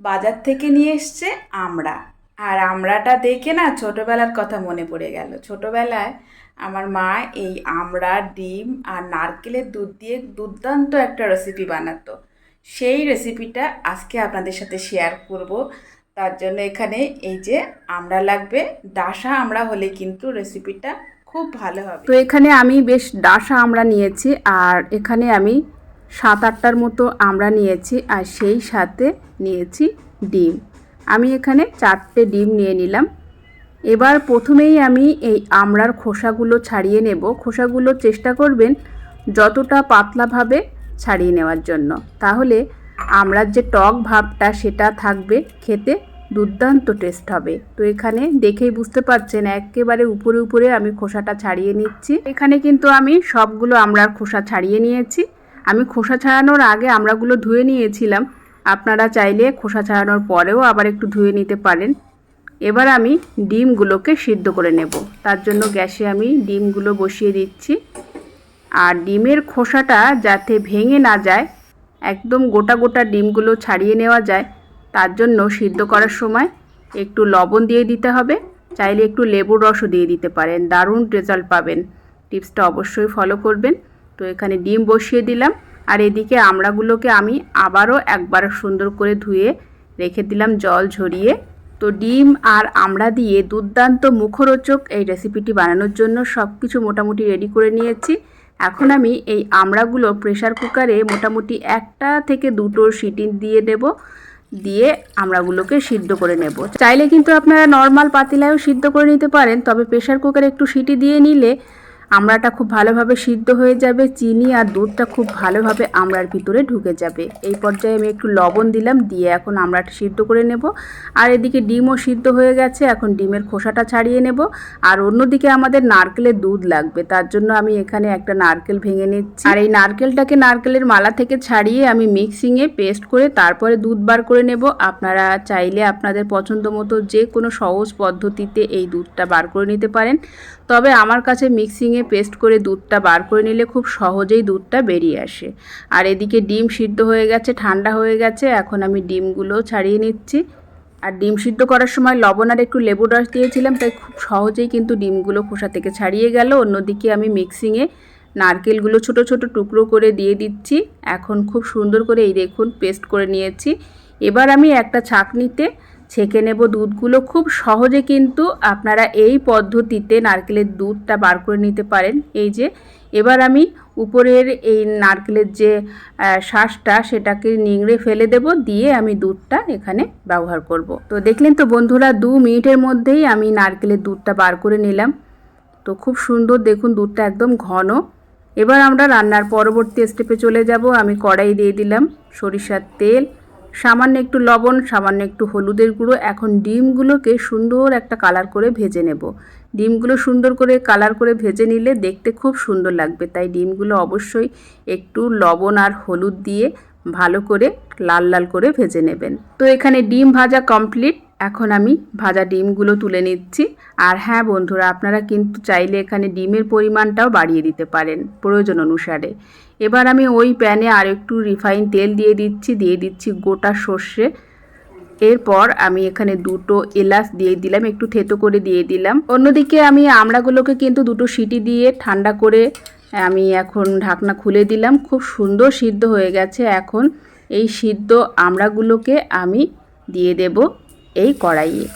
বাজার থেকে নিয়ে এসছে আমড়া আর আমড়াটা দেখে না ছোটোবেলার কথা মনে পড়ে গেল। ছোটোবেলায় আমার মা এই আমড়া, ডিম আর নারকেলের দুধ দিয়ে দুর্দান্ত একটা রেসিপি বানাতো। সেই রেসিপিটা আজকে আপনাদের সাথে শেয়ার করব। তার জন্য এখানে এই যে আমড়া লাগবে, ডাসা আমড়া হলে কিন্তু রেসিপিটা খুব ভালো হবে। তো এখানে আমি বেশ ডাসা আমরা নিয়েছি আর এখানে আমি সাত আটটার মতো আমরা নিয়েছি আর সেই সাথে নিয়েছি ডিম। আমি এখানে চারটে ডিম নিয়ে নিলাম। এবার প্রথমেই আমি এই আমড়ার খোসাগুলো ছাড়িয়ে নেব। খোসাগুলো চেষ্টা করবেন যতটা পাতলাভাবে ছাড়িয়ে নেওয়ার জন্য। তাহলে আমড়ার যে টক ভাবটা সেটা থাকবে, খেতে দুর্দান্ত টেস্ট হবে। তো এখানে দেখেই বুঝতে পারছেন, একেবারে উপরে উপরে আমি খোসাটা ছাড়িয়ে নিচ্ছি। এখানে কিন্তু আমি সবগুলো আমড়ার খোসা ছাড়িয়ে নিয়েছি। আমি খোসা ছাড়ানোর আগে আমড়াগুলো ধুয়ে নিয়েছিলাম। আপনারা চাইলে খোসা ছাড়ানোর পরেও আবার একটু ধুয়ে নিতে পারেন। এবার আমি ডিমগুলোকে সিদ্ধ করে নেব। তার জন্য গ্যাসে আমি ডিমগুলো বসিয়ে দিচ্ছি। আর ডিমের খোসাটা যাতে ভেঙে না যায়, একদম গোটা গোটা ডিমগুলো ছাড়িয়ে নেওয়া যায়, তার জন্য সিদ্ধ করার সময় একটু লবণ দিয়ে দিতে হবে। চাইলে একটু লেবুর রসও দিয়ে দিতে পারেন। দারুণ রেজাল্ট পাবেন। টিপসটা অবশ্যই ফলো করবেন। তো এখানে ডিম বসিয়ে দিলাম। আর এদিকে আমড়াগুলোকে আমি আবারও একবার সুন্দর করে ধুয়ে রেখে দিলাম জল ঝরিয়ে। তো ডিম আর আমড়া দিয়ে দুর্দান্ত মুখরোচক এই রেসিপিটি বানানোর জন্য সব কিছু মোটামুটি রেডি করে নিয়েছি। এখন আমি এই আমড়াগুলো প্রেসার কুকারে মোটামুটি একটা থেকে দুটো সিটি দিয়ে দেব। দিয়ে আমড়াগুলোকে সিদ্ধ করে নেব। চাইলে কিন্তু আপনারা নর্মাল পাতিলায়ও সিদ্ধ করে নিতে পারেন, তবে প্রেসার কুকারে একটু সিটি দিয়ে নিলে আমড়াটা খুব ভালোভাবে সিদ্ধ হয়ে যাবে, চিনি আর দুধটা খুব ভালোভাবে আমড়ার ভিতরে ঢুকে যাবে। এই পর্যায়ে আমি একটু লবণ দিলাম, দিয়ে এখন আমড়াটা সিদ্ধ করে নেব। আর এদিকে ডিমও সিদ্ধ হয়ে গেছে, এখন ডিমের খোসাটা ছাড়িয়ে নেব। আর অন্যদিকে আমাদের নারকেলের দুধ লাগবে, তার জন্য আমি এখানে একটা নারকেল ভেঙে নিচ্ছি। আর এই নারকেলটাকে নারকেলের মালা থেকে ছাড়িয়ে আমি মিক্সিংয়ে পেস্ট করে তারপরে দুধ বার করে নেব। আপনারা চাইলে আপনাদের পছন্দ মতো যে কোনো সহজ পদ্ধতিতে এই দুধটা বার করে নিতে পারেন। তবে আমার কাছে মিক্সিংয়ে পেস্ট করে দুধটা বার করে নিলে খুব সহজেই দুধটা বেরিয়ে আসে। আর এদিকে ডিম সিদ্ধ হয়ে গেছে, ঠান্ডা হয়ে গেছে, এখন আমি ডিমগুলো ছাড়িয়ে নিচ্ছি। আর ডিম সিদ্ধ করার সময় লবণ আর একটু লেবু রস দিয়েছিলাম, তাই খুব সহজেই কিন্তু ডিমগুলো খোসা থেকে ছাড়িয়ে গেল। অন্যদিকে আমি মিক্সিংয়ে নারকেলগুলো ছোট ছোট টুকরো করে দিয়ে দিচ্ছি। এখন খুব সুন্দর করে এই দেখুন, পেস্ট করে নিয়েছি। এবার আমি একটা ছাঁকনিতে ছেঁকে নেব দুধগুলো। খুব সহজে কিন্তু আপনারা এই পদ্ধতিতে নারকেলের দুধটা বার করে নিতে পারেন। এই যে, এবার আমি উপরের এই নারকেলের যে শ্বাসটা সেটাকে নিংড়ে ফেলে দেব, দিয়ে আমি দুধটা এখানে ব্যবহার করব। তো দেখলেন তো বন্ধুরা, দু মিনিটের মধ্যেই আমি নারকেলের দুধটা বার করে নিলাম। তো খুব সুন্দর দেখুন দুধটা একদম ঘন। এবার আমরা রান্নার পরবর্তী স্টেপে চলে যাব। আমি কড়াই দিয়ে দিলাম সরিষার তেল। সামান্য একটু লবণ, সামান্য একটু হলুদের গুঁড়ো। এখন ডিমগুলোকে সুন্দর একটা কালার করে ভেজে নেব। ডিমগুলো সুন্দর করে কালার করে ভেজে নিলে দেখতে খুব সুন্দর লাগবে। তাই ডিমগুলো অবশ্যই একটু লবণ আর হলুদ দিয়ে ভালো করে লাল লাল করে ভেজে নেবেন। তো এখানে ডিম ভাজা কমপ্লিট এখন আমি ভাজা ডিমগুলো তুলে নিচ্ছি। আর হ্যাঁ বন্ধুরা, আপনারা কিন্তু চাইলে এখানে ডিমের পরিমাণটাও বাড়িয়ে দিতে পারেন প্রয়োজন অনুসারে। এবার আমি ওই প্যানে আর একটু রিফাইন তেল দিয়ে দিচ্ছি দিয়ে দিচ্ছি গোটা সর্ষে। এরপর আমি এখানে দুটো এলাচ দিয়ে দিলাম, একটু থেতো করে দিয়ে দিলাম। অন্যদিকে আমি আমড়াগুলোকে কিন্তু দুটো সিটি দিয়ে ঠান্ডা করে আমি এখন ঢাকনা খুলে দিলাম। খুব সুন্দর সিদ্ধ হয়ে গেছে। এখন এই সিদ্ধ আমড়াগুলোকে আমি দিয়ে দেব এই কড়াইয়ে।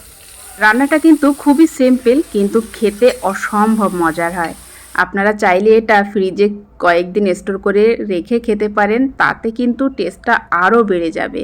রান্নাটা কিন্তু খুবই সিম্পল, কিন্তু খেতে অসম্ভব মজার হয়। আপনারা চাইলে এটা ফ্রিজে কয়েকদিন স্টোর করে রেখে খেতে পারেন, তাতে কিন্তু টেস্টটা আরও বেড়ে যাবে।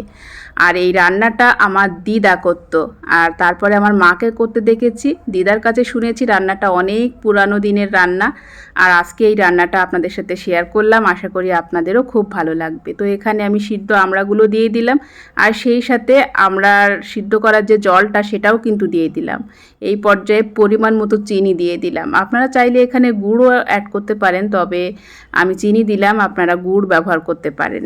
আর এই রান্নাটা আমার দিদা করত। আর তারপরে আমার মাকে করতে দেখেছি। দিদার কাছে শুনেছি রান্নাটা অনেক পুরানো দিনের রান্না। আর আজকে এই রান্নাটা আপনাদের সাথে শেয়ার করলাম। আশা করি আপনাদেরও খুব ভালো লাগবে। তো এখানে আমি সিদ্ধ আমড়াগুলো দিয়ে দিলাম। আর সেই সাথে আমরা সিদ্ধ করার যে জলটা, সেটাও কিন্তু দিয়ে দিলাম। এই পর্যায়ে পরিমাণ মতো চিনি দিয়ে দিলাম। আপনারা চাইলে এখানে গুঁড়ও অ্যাড করতে পারেন, তবে আমি চিনি দিলাম, আপনারা গুড় ব্যবহার করতে পারেন।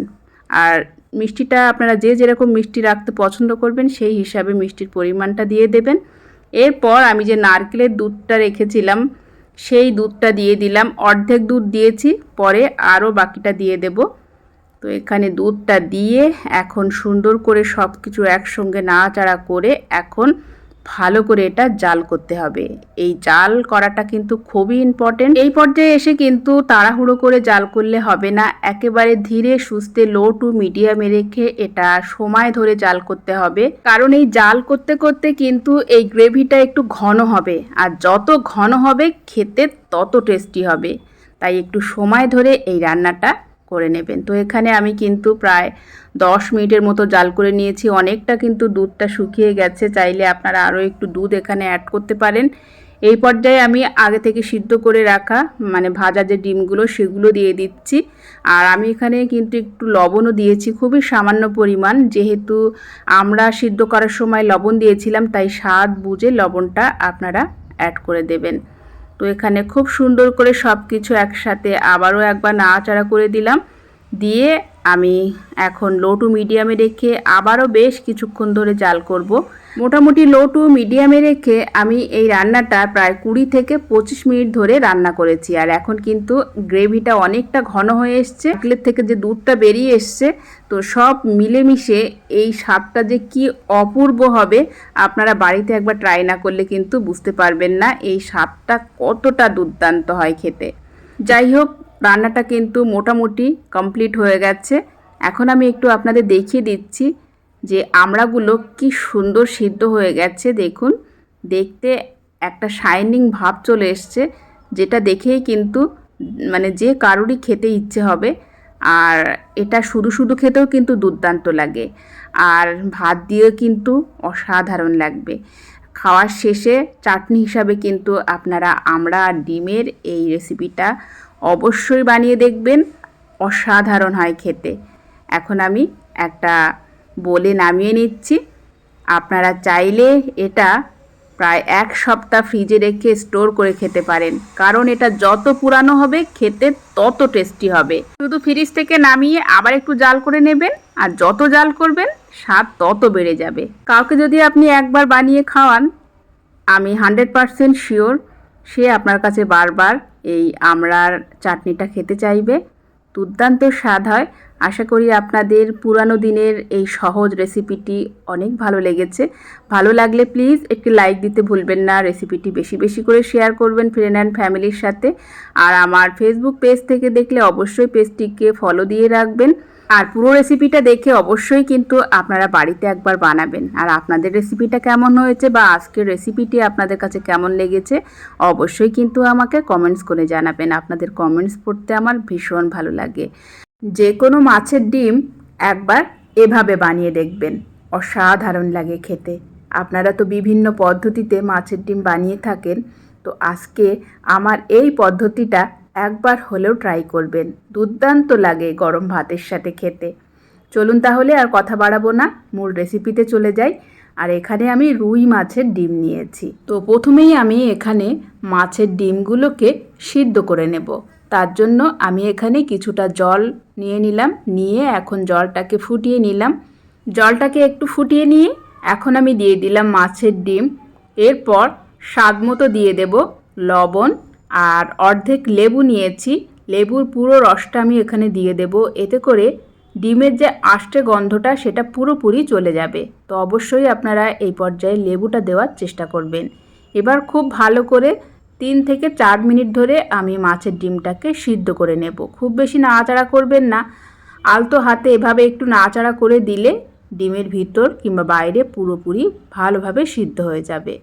আর মিষ্টিটা আপনারা যে যেরকম মিষ্টি রাখতে পছন্দ করবেন, সেই হিসাবে মিষ্টির পরিমাণটা দিয়ে দেবেন। এরপর আমি যে নারকেলের দুধটা রেখেছিলাম, সেই দুধটা দিয়ে দিলাম। অর্ধেক দুধ দিয়েছি, পরে আরও বাকিটা দিয়ে দেব। তো এখানে দুধটা দিয়ে এখন সুন্দর করে সব কিছু একসঙ্গে নাড়াচাড়া করে এখন ভালো করে এটা জাল করতে হবে। এই জাল করাটা কিন্তু খুবই ইম্পর্টেন্ট এই পর্যায়ে এসে কিন্তু তাড়াহুড়ো করে জাল করলে হবে না। একেবারে ধীরে সুস্থে লো টু মিডিয়ামে রেখে এটা সময় ধরে জাল করতে হবে। কারণ এই জাল করতে করতে কিন্তু এই গ্রেভিটা একটু ঘন হবে। আর যত ঘন হবে, খেতে তত টেস্টি হবে। তাই একটু সময় ধরে এই রান্নাটা করে নেবেন। তো এখানে আমি কিন্তু প্রায় দশ মিনিটের মতো জাল করে নিয়েছি। অনেকটা কিন্তু দুধটা শুকিয়ে গেছে। চাইলে আপনারা আরও একটু দুধ এখানে অ্যাড করতে পারেন। এই পর্যায়ে আমি আগে থেকে সিদ্ধ করে রাখা মানে ভাজা যে ডিমগুলো, সেগুলো দিয়ে দিচ্ছি। আর আমি এখানে কিন্তু একটু লবণও দিয়েছি, খুবই সামান্য পরিমাণ। যেহেতু আমরা সিদ্ধ করার সময় লবণ দিয়েছিলাম, তাই স্বাদ বুঝে লবণটা আপনারা অ্যাড করে দেবেন। তো এখানে খুব সুন্দর করে সব কিছু একসাথে আবারও একবার নাড়াচাড়া করে দিলাম। দিয়ে আমি এখন লো টু মিডিয়ামে রেখে আবারও বেশ কিছুক্ষণ ধরে জাল করব। মোটামুটি লো টু মিডিয়ামে রেখে আমি এই রান্নাটা প্রায় কুড়ি থেকে পঁচিশ মিনিট ধরে রান্না করেছি। আর এখন কিন্তু গ্রেভিটা অনেকটা ঘন হয়ে এসছে। নারকেলের থেকে যে দুধটা বেরিয়ে এসছে, তো সব মিলেমিশে এই স্বাদটা যে কি অপূর্ব হবে আপনারা বাড়িতে একবার ট্রাই না করলে কিন্তু বুঝতে পারবেন না এই স্বাদটা কতটা দুর্দান্ত হয় খেতে। যাই হোক রান্নাটা কিন্তু মোটামুটি কমপ্লিট হয়ে গেছে। এখন আমি একটু আপনাদের দেখিয়ে দিচ্ছি যে আমড়াগুলো কি সুন্দর সিদ্ধ হয়ে গেছে। দেখুন, দেখতে একটা শাইনিং ভাব চলে এসছে, যেটা দেখেই কিন্তু মানে যে কারোরই খেতে ইচ্ছে হবে। আর এটা শুধু শুধু খেতেও কিন্তু দুর্দান্ত লাগে। আর ভাত দিয়েও কিন্তু অসাধারণ লাগবে। খাওয়ার শেষে চাটনি হিসাবে কিন্তু আপনারা আমরা আর ডিমের এই রেসিপিটা অবশ্যই বানিয়ে দেখবেন। অসাধারণ হয় খেতে। এখন আমি একটা বলে নামিয়ে নিচ্ছি। আপনারা চাইলে এটা প্রায় এক সপ্তাহ ফ্রিজে রেখে স্টোর করে খেতে পারেন। কারণ এটা যত পুরানো হবে, খেতে তত টেস্টি হবে। শুধু ফ্রিজ থেকে নামিয়ে আবার একটু জাল করে নেবেন আর যত জাল করবেন, স্বাদ তত বেড়ে যাবে। কাউকে যদি আপনি একবার বানিয়ে খাওয়ান, আমি হান্ড্রেড পারসেন্ট শিওর সে আপনার কাছে বারবার এই আমড়ার চাটনিটা খেতে চাইবে। দুর্দান্ত স্বাদ হয়। আশা করি আপনাদের পুরানো দিনের এই সহজ রেসিপিটি অনেক ভালো লেগেছে। ভালো লাগলে প্লিজ একটি লাইক দিতে ভুলবেন না। রেসিপিটি বেশি বেশি করে শেয়ার করবেন ফ্রেন্ড অ্যান্ড ফ্যামিলির সাথে। আর আমার ফেসবুক পেজ থেকে দেখলে অবশ্যই পেজটিকে ফলো দিয়ে রাখবেন। আর পুরো রেসিপিটা দেখে অবশ্যই কিন্তু আপনারা বাড়িতে একবার বানাবেন। আর আপনাদের রেসিপিটা কেমন হয়েছে বা আজকের রেসিপিটি আপনাদের কাছে কেমন লেগেছে, অবশ্যই কিন্তু আমাকে কমেন্টস করে জানাবেন। আপনাদের কমেন্টস পড়তে আমার ভীষণ ভালো লাগে। যে কোনো মাছের ডিম একবার এভাবে বানিয়ে দেখবেন, অসাধারণ লাগে খেতে। আপনারা তো বিভিন্ন পদ্ধতিতে মাছের ডিম বানিয়ে থাকেন, তো আজকে আমার এই পদ্ধতিটা একবার হলেও ট্রাই করবেন। দুর্দান্ত লাগে গরম ভাতের সাথে খেতে। চলুন তাহলে আর কথা বাড়াবো না, মূল রেসিপিতে চলে যাই। আর এখানে আমি রুই মাছের ডিম নিয়েছি। তো প্রথমেই আমি এখানে মাছের ডিমগুলোকে সিদ্ধ করে নেব। তার জন্য আমি এখানে কিছুটা জল নিয়ে নিলাম, নিয়ে এখন জলটাকে ফুটিয়ে নিলাম। জলটাকে একটু ফুটিয়ে নিয়ে এখন আমি দিয়ে দিলাম মাছের ডিম। এরপর স্বাদ মতো দিয়ে দেব লবণ আর অর্ধেক লেবু নিয়েছি। লেবুর পুরো রসটা আমি এখানে দিয়ে দেব। এতে করে ডিমের যে আষ্টে গন্ধটা, সেটা পুরোপুরি চলে যাবে। তো অবশ্যই আপনারা এই পর্যায়ে লেবুটা দেওয়ার চেষ্টা করবেন। এবার খুব ভালো করে তিন থেকে চার মিনিট ধরে আমি মাছের ডিমটাকে সিদ্ধ করে নেব। খুব বেশি নাড়াচাড়া করবেন না। আলতো হাতে এভাবে একটু নাড়াচাড়া করে দিলে ডিমের ভিতর কিংবা বাইরে পুরোপুরি ভালোভাবে সিদ্ধ হয়ে যাবে।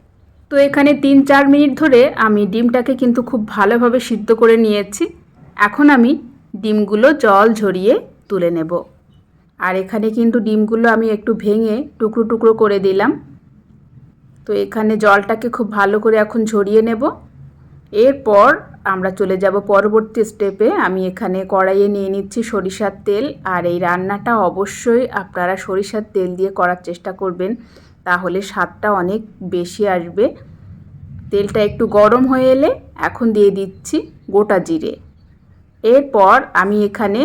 তো এখানে তিন চার মিনিট ধরে আমি ডিমটাকে কিন্তু খুব ভালোভাবে সিদ্ধ করে নিয়েছি। এখন আমি ডিমগুলো জল ঝরিয়ে তুলে নেব। আর এখানে কিন্তু ডিমগুলো আমি একটু ভেঙে টুকরো টুকরো করে দিলাম। তো এখানে জলটাকে খুব ভালো করে এখন ঝরিয়ে নেব। এরপর আমরা চলে যাব পরবর্তী স্টেপে আমি এখানে কড়াইয়ে নিয়ে নিচ্ছি সরিষার তেল। আর এই রান্নাটা অবশ্যই আপনারা সরিষার তেল দিয়ে করার চেষ্টা করবেন। তাহলে স্বাদটা অনেক বেশি আসবে। তেলটা একটু গরম হয়ে এলে এখন দিয়ে দিচ্ছি গোটা জিরে। এরপর আমি এখানে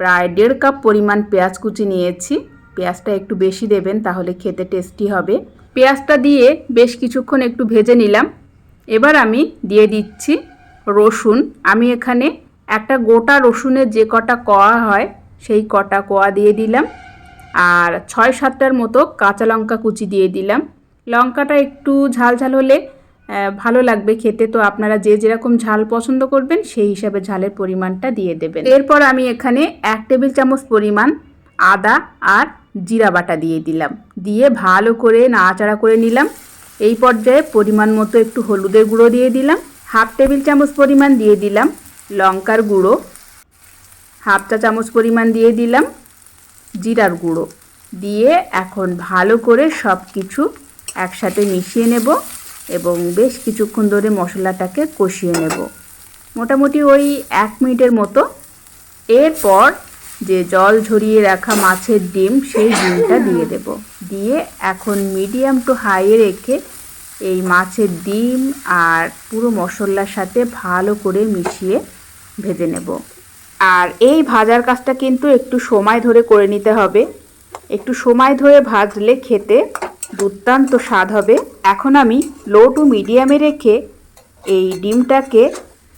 প্রায় দেড় কাপ পরিমাণ পেঁয়াজ কুচি নিয়েছি। পেঁয়াজটা একটু বেশি দেবেন তাহলে খেতে টেস্টি হবে। পেঁয়াজটা দিয়ে বেশ কিছুক্ষণ একটু ভেজে নিলাম। এবার আমি দিয়ে দিচ্ছি রসুন। আমি এখানে একটা গোটা রসুনের যে কটা কোয়া হয়, সেই কটা কোয়া দিয়ে দিলাম। আর ছয় সাতটার মতো কাঁচা লঙ্কা কুচি দিয়ে দিলাম। লঙ্কাটা একটু ঝাল ঝাল হলে ভালো লাগবে খেতে। তো আপনারা যে যেরকম ঝাল পছন্দ করবেন, সেই হিসাবে ঝালের পরিমাণটা দিয়ে দেবেন। এরপর আমি এখানে এক টেবিল চামচ পরিমাণ আদা আর জিরা বাটা দিয়ে দিলাম। দিয়ে ভালো করে নাড়াচাড়া করে নিলাম। এই পর্যায়ে পরিমাণ মতো একটু হলুদের গুঁড়ো দিয়ে দিলাম। হাফ টেবিল চামচ পরিমাণ দিয়ে দিলাম লঙ্কার গুঁড়ো। হাফ চা চামচ পরিমাণ দিয়ে দিলাম। জিরার গুঁড়ো। দিয়ে এখন ভালো করে সব কিছু একসাথে মিশিয়ে নেব এবং বেশ কিছুক্ষণ ধরে মশলাটাকে কষিয়ে নেব। মোটামুটি ওই এক মিনিটের মতো। এরপর যে জল ঝরিয়ে রাখা মাছের ডিম, সেই ডিমটা দিয়ে দেব। দিয়ে এখন মিডিয়াম টু হাইয়ে রেখে এই মাছের ডিম আর পুরো মশলার সাথে ভালো করে মিশিয়ে ভেজে নেব। আর এই ভাজার কাজটা কিন্তু একটু সময় ধরে করে নিতে হবে। একটু সময় ধরে ভাজলে খেতে দুর্দান্ত স্বাদ হবে। এখন আমি লো টু মিডিয়ামে রেখে এই ডিমটাকে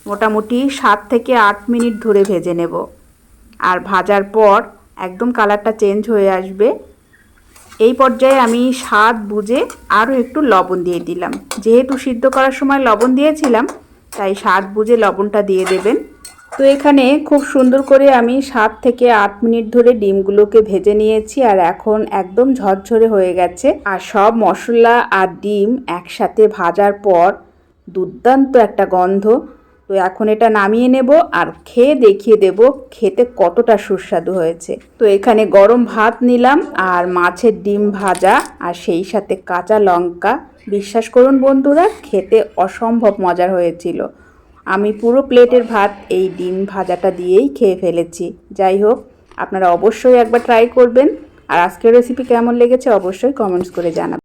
মোটামুটি সাত থেকে আট মিনিট ধরে ভেজে নেব। আর ভাজার পর একদম কালারটা চেঞ্জ হয়ে আসবে। এই পর্যায়ে আমি স্বাদ বুঝে আরও একটু লবণ দিয়ে দিলাম। যেহেতু সিদ্ধ করার সময় লবণ দিয়েছিলাম, তাই স্বাদ বুঝে লবণটা দিয়ে দেবেন। তো এখানে খুব সুন্দর করে আমি সাত থেকে আট মিনিট ধরে ডিমগুলোকে ভেজে নিয়েছি আর এখন একদম ঝরঝরে হয়ে গেছে। আর সব মশলা আর ডিম একসাথে ভাজার পর দুর্দান্ত একটা গন্ধ। তো এখন এটা নামিয়ে নেব আর খেয়ে দেখিয়ে দেব খেতে কতটা সুস্বাদু হয়েছে। তো এখানে গরম ভাত নিলাম আর মাছের ডিম ভাজা আর সেই সাথে কাঁচা লঙ্কা। বিশ্বাস করুন বন্ধুরা, খেতে অসম্ভব মজার হয়েছিল। আমি পুরো প্লেটের ভাত এই ডিম ভাজাটা দিয়েই খেয়ে ফেলেছি। যাই হোক, আপনারা অবশ্যই একবার ট্রাই করবেন। আর আজকের রেসিপি কেমন লেগেছে অবশ্যই কমেন্টস করে জানাবেন।